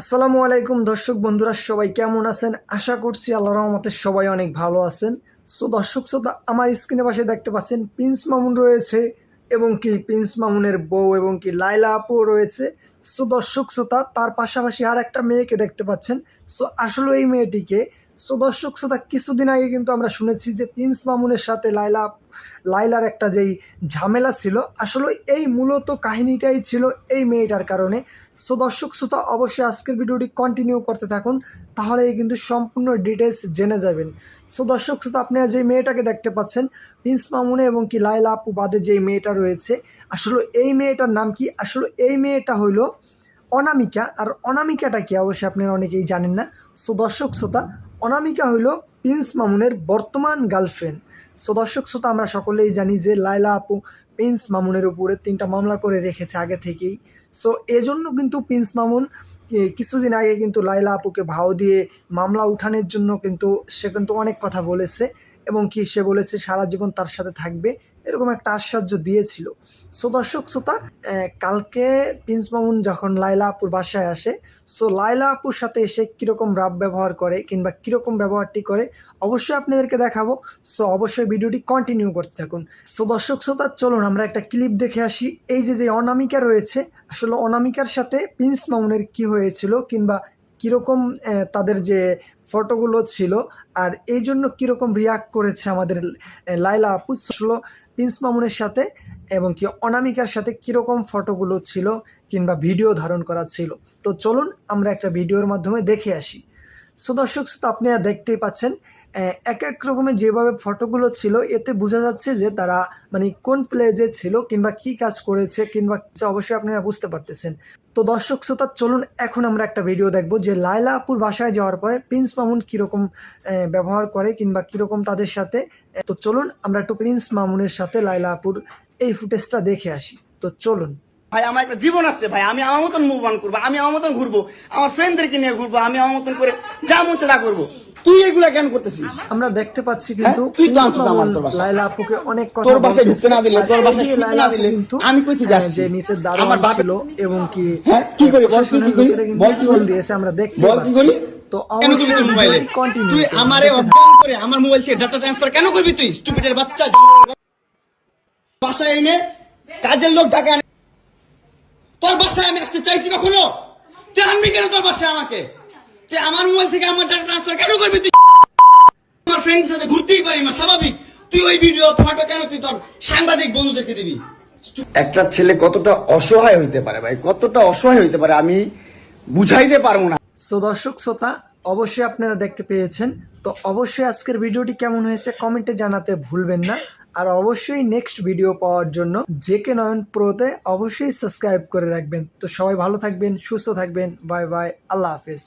আসসালামু আলাইকুম দর্শক বন্ধুরা, সবাই কেমন আছেন? আশা করছি আল্লাহ রহমতের সবাই অনেক ভালো আছেন। সো দর্শক শ্রোতা, আমার স্ক্রিনে পাশে দেখতে পাচ্ছেন প্রিন্স মামুন রয়েছে এবং কি প্রিন্স মামুনের বউ এবং কি লাইলা আপুও রয়েছে। সো দর্শক শ্রোতা, তার পাশাপাশি আর একটা মেয়েকে দেখতে পাচ্ছেন। সো আসলে এই মেয়েটিকে সো দর্শক, শ্রোতা, কিছুদিন আগে কিন্তু আমরা শুনেছি যে প্রিন্স মামুনের সাথে লাইলা লাইলার একটা যেই ঝামেলা ছিল, আসলে এই মূলত কাহিনীটাই ছিল এই মেয়েটার কারণে। সো দর্শক, শ্রোতা, অবশ্যই আজকের ভিডিওটি কন্টিনিউ করতে থাকুন তাহলে কিন্তু সম্পূর্ণ ডিটেলস জেনে যাবেন। সো দর্শক, শ্রোতা, আপনারা যে মেয়েটাকে দেখতে পাচ্ছেন, প্রিন্স মামুনে এবং কি লাইলা আপু বাদে যে মেয়েটা রয়েছে, আসলে এই মেয়েটার নাম কি? আসলে এই মেয়েটা হইল অনামিকা, আর অনামিকাটা কি? অবশ্যই আপনারা অনেকেই জানেন না। সো দর্শক, শ্রোতা অনামিকা হইল প্রিন্স মামুনের বর্তমান গার্লফ্রেন্ড। সো দর্শক শ্রোতা, আমরা সকলেই জানি যে লাইলা আপু প্রিন্স মামুনের উপরে তিনটা মামলা করে রেখেছে আগে থেকেই। সো এজন্য কিন্তু প্রিন্স মামুন কিছুদিন আগে কিন্তু লাইলা আপুকে ভাও দিয়ে মামলা উঠানোর জন্য কিন্তু সে কিন্তু অনেক কথা বলেছে এবং কি সে বলেছে, সারা জীবন তার সাথে থাকবে। এরকম একটা আশ্চর্য দিয়েছিল। সো দর্শক, শ্রোতা কালকে প্রিন্স মামুন যখন লাইলা আপুর বাসায় আসে, সো লাইলা আপুর সাথে এসে কীরকম রাব ব্যবহার করে কিংবা কীরকম ব্যবহারটি করে, অবশ্যই আপনাদেরকে দেখাবো। সো অবশ্যই ভিডিওটি কন্টিনিউ করতে থাকুন। সো দর্শক, শ্রোতা, চলুন আমরা একটা ক্লিপ দেখে আসি। এই যে যে অনামিকা রয়েছে, আসলে অনামিকার সাথে প্রিন্স মামুনের কি হয়েছিল কিংবা কীরকম তাদের যে ফটোগুলো ছিল, আর এই জন্য কীরকম রিয়াক্ট করেছে আমাদের লাইলা আপু আসলে প্রিন্স মামুনের সাথে এবং কি অনামিকার সাথে কীরকম ফটোগুলো ছিল কিংবা ভিডিও ধারণ করা ছিল। তো চলুন আমরা একটা ভিডিওর মাধ্যমে দেখে আসি। সো দর্শক শ্রোতা আপনারা দেখতেই পাচ্ছেন এক এক রকমের যেভাবে ফটোগুলো ছিল, এতে বোঝা যাচ্ছে যে তারা মানে কোন প্লেজে ছিল কিংবা কি কাজ করেছে কিংবা অবশ্যই আপনারা বুঝতে পারতেছেন। তো দর্শক শ্রোতা চলুন, এখন আমরা একটা ভিডিও দেখব যে লায়লা আপুর বাসায় যাওয়ার পরে প্রিন্স মামুন কীরকম ব্যবহার করে কিংবা কীরকম তাদের সাথে তো চলুন, আমরা একটু প্রিন্স মামুনের সাথে লায়লা আপুর এই ফুটেজটা দেখে আসি। তো চলুন। ভাই আমার একটা জীবন আছে ভাই আমি আমার মতন মুভ অন করব আমি আমার মতন ঘুরবো আমার ফ্রেন্ডদেরকে নিয়ে ঘুরবো আমি আমার মতন করে যা মন চা করব তুই এগুলা কেন করতেছিস আমরা দেখতে পাচ্ছি কিন্তু হ্যাঁ? তুই তো আনছিস আমার তোর বাসায়। লায়লা আপুকে অনেক কথা তোর বাসায় ঢুকতে না দিলে, তোর বাসায় শুতে না দিলে, কিন্তু, আমি কই থেকে আহ, আসছি? যে নিচের আমার দারোয়ান বাপের- ছিল এবং কি হ্যাঁ, কি করি? বল, তুই কি করি? বল, কি করি? দিয়েছে আমরা দেখতে বল, কি করি? তো কেন করবি তোর মোবাইলে তুই আমারে অজ্ঞান করে আমার মোবাইল থেকে ডাটা ট্রান্সফার কেন করবি তুই স্টুপিডের বাচ্চা বাসায় এনে কাজের লোক। তোর বাসায় আমি আসতে চাইছি কখনো? তুই আনবি কেন তোর বাসায় আমাকে? তুই আমার মোবাইল থেকে আমার ডাটা ট্রান্সফার কেন করবি তুই? আমার ফ্রেন্ডের সাথে ঘুরতেই পারি না স্বাভাবিক। তুই ওই ভিডিও ফটো কেন তুই তোর সাংবাদিক বন্ধুদেরকে দিবি? একটা ছেলে কতটা অসহায় হইতে পারে ভাই কতটা অসহায় হইতে পারে আমি বুঝাইতে পারব না। সো দর্শক শ্রোতা অবশ্যই আপনারা দেখতে পেয়েছেন। তো অবশ্যই আজকের ভিডিওটি কেমন হয়েছে কমেন্টে জানাতে ভুলবেন না। আর অবশ্যই নেক্সট ভিডিও পাওয়ার জন্য জেকে নয়ন প্রোতে অবশ্যই সাবস্ক্রাইব করে রাখবেন। তো সবাই ভালো থাকবেন, সুস্থ থাকবেন বাই বাই আল্লাহ হাফেজ।